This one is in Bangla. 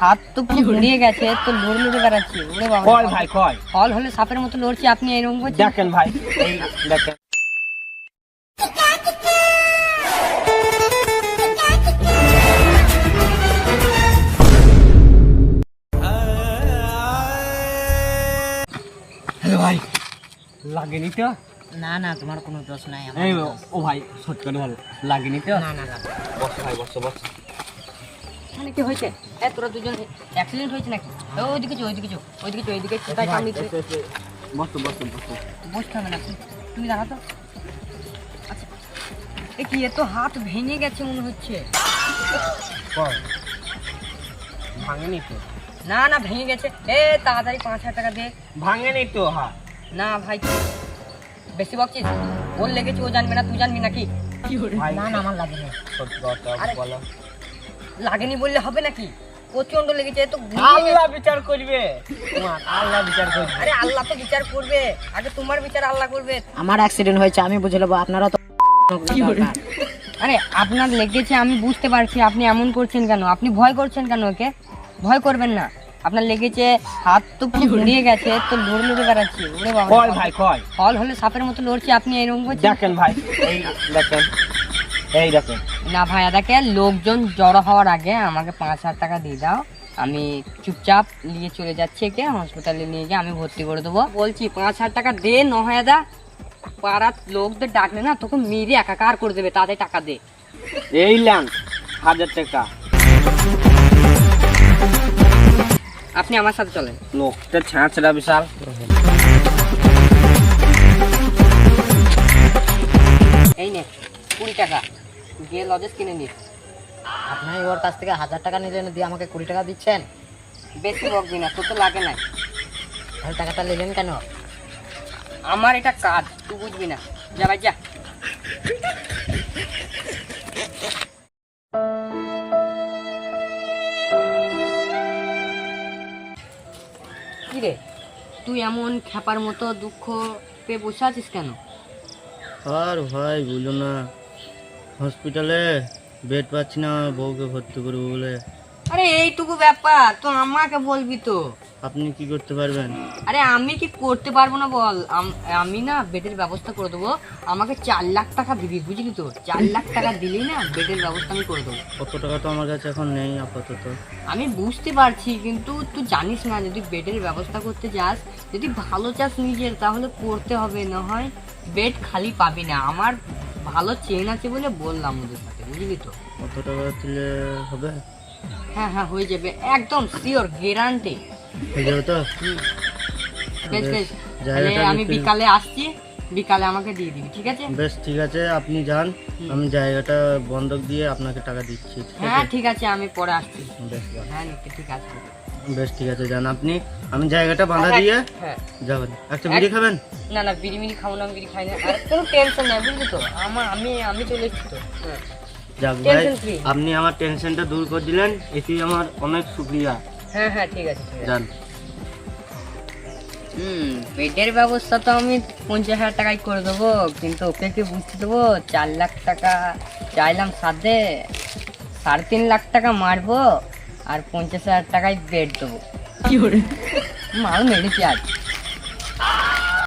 হাত তো পুরো ঘুরিয়ে গেছে তো লড়ে লড়ে বেড়াচ্ছি। ওরে বাবা। কয় ভাই কয় ফল হলে সাপের মতো লড়ছি আপনি এরকম করছেন? দেখেন ভাই দেখেন। ভাই লাগেনি তো? না না তোমার কোনো দোষ নাই এই ও ভাই সত্যি করে ভালো লাগেনি তো? না না। বসো ভাই বসো বসো। কি হয়েছে? এ তোরা দুজন অ্যাক্সিডেন্ট হয়েছে নাকি? ওইদিকে চো ওইদিকে চো ওইদিকে চো ওইদিকে কোথায় কামড়িছে বসো বসো বসো। বসতে হবে না তুমি- দাঁড়া তো। আচ্ছা এ কি এত হাত ভেঙে গেছে মনে হচ্ছে। ভাঙেনি তো। না না ভেঙে গেছে। এ তাড়াতাড়ি পাঁচ হাজার টাকা দে। ভাঙেনি তো হ্যাঁ না ভাই বেশি বকছিস? ওর লেগেছে ও জানবে না তুই জানবি নাকি? না না আমার লাগে না। আরে- বলো। লাগেনি বললে হবে নাকি? প্রচণ্ড লেগেছে তো আল্লাহ বিচার করবে। আল্লাহ বিচার করবে। আরে আল্লাহ তো বিচার করবে। আগে তোমার বিচার আল্লাহ করবে। আমার অ্যাক্সিডেন্ট হয়েছে আমি বুঝে নেব আপনারা তো আরে আপনার লেগেছে আমি বুঝতে পারছি আপনি এমন করছেন কেন? আপনি ভয় করছেন কেন ওকে? ভয় করবেন না। আপনার লেগেছে হাত তো পুরো ঘুরিয়ে গেছে তো লড়ে লড়ে বেড়াচ্ছি। ওরে বাবা। কয় ভাই কয়? ফল হলে সাপের মতো লড়ছি আপনি এরকম করছেন? দেখেন ভাই এই দেখেন। এই দেখেন না ভাই দেখে লোকজন জড়ো হওয়ার আগে আমাকে পাঁচ হাজার টাকা দিয়ে দাও। আমি চুপচাপ নিয়ে চলে যাচ্ছি একে হসপিটালে নিয়ে গিয়ে আমি ভর্তি করে দেবো। বলছি পাঁচ হাজার টাকা দে নয় দা। পাড়ার লোকদের ডাকলে না তোকে মেরে একাকার করে দেবে তাদের টাকা দে। এই ল্যাং হাজার টাকা। আপনি আমার সাথে চলেন। লোকটা ছাঁচড়া বিশাল। এই নে কুড়ি টাকা। গিয়ে লজেস কিনে নিস আপনি ওর কাছ থেকে হাজার টাকা নিলেন দিয়ে আমাকে কুড়ি টাকা দিচ্ছেন? বেশি বকবি না তোর তো লাগে না তাহলে টাকাটা নিলেন কেন? আমার এটা কাজ তুই বুঝবি না। যা ভাই যা। রে? তুই এমন খ্যাপার মতো দুঃখ পেয়ে বসে আছিস কেন? আর ভাই বলো না। হসপিটালে বেড পাচ্ছি না আমার বউকে ভর্তি করব বলে। আরে এইটুকু ব্যাপার তো আমাকে বলবি তো। আপনি কি করতে পারবেন? আরে আমি কি করতে পারব না বল? আম- আমি না বেডের ব্যবস্থা করে দেবো। আমাকে চার লাখ টাকা দিবি বুঝলি তো? চার লাখ টাকা দিলেই না বেডের ব্যবস্থা আমি করে দেবো। কত টাকা তো আমার কাছে এখন নেই আপাতত। আমি বুঝতে পারছি কিন্তু তুই জানিস না যদি বেডের ব্যবস্থা করতে যাস যদি ভালো চাস নিজের তাহলে করতে হবে না হয় বেড খালি পাবি না। আমার ভালো চেন আছে বলে বললাম ওদের সাথে বুঝলি তো? কত টাকা দিলে হবে? হ্যাঁ হ্যাঁ হয়ে যাবে একদম শিওর গ্যারান্টি হয়ে যাবে তো? বেশ বেশ আমি বিকালে আসছি বিকালে আমাকে দিয়ে দিবি ঠিক আছে? বেশ ঠিক আছে আপনি যান। আমি জায়গাটা বন্ধক দিয়ে আপনাকে টাকা দিচ্ছি হ্যাঁ ঠিক আছে আমি পরে আসছি। বেশ হ্যাঁ ঠিক আছে। বেশ ঠিক আছে যান আপনি। আমি জায়গাটা বাঁধা দিয়ে হ্যাঁ। যাবেন একটা বিড়ি খাবেন? না না বিড়ি মিড়ি খাব না বিড়ি খাই না। আর কোনো টেনশন নাই বুঝলি তো? আমার আমি আমি চলে এসেছি তো। হ্যাঁ। যাক ভাই আপনি আমার টেনশনটা দূর করে দিলেন এটি আমার অনেক শুক্রিয়া। হ্যাঁ হ্যাঁ ঠিক আছে যান। হুম বেডের ব্যবস্থা তো আমি পঞ্চাশ হাজার টাকায় করে দেবো কিন্তু ওকে কি বুঝতে দেবো? চার লাখ টাকা চাইলাম সাথে সাড়ে তিন লাখ টাকা মারবো। আর পঞ্চাশ হাজার টাকায় বেড দেবো। মাল মেরেছি আজ।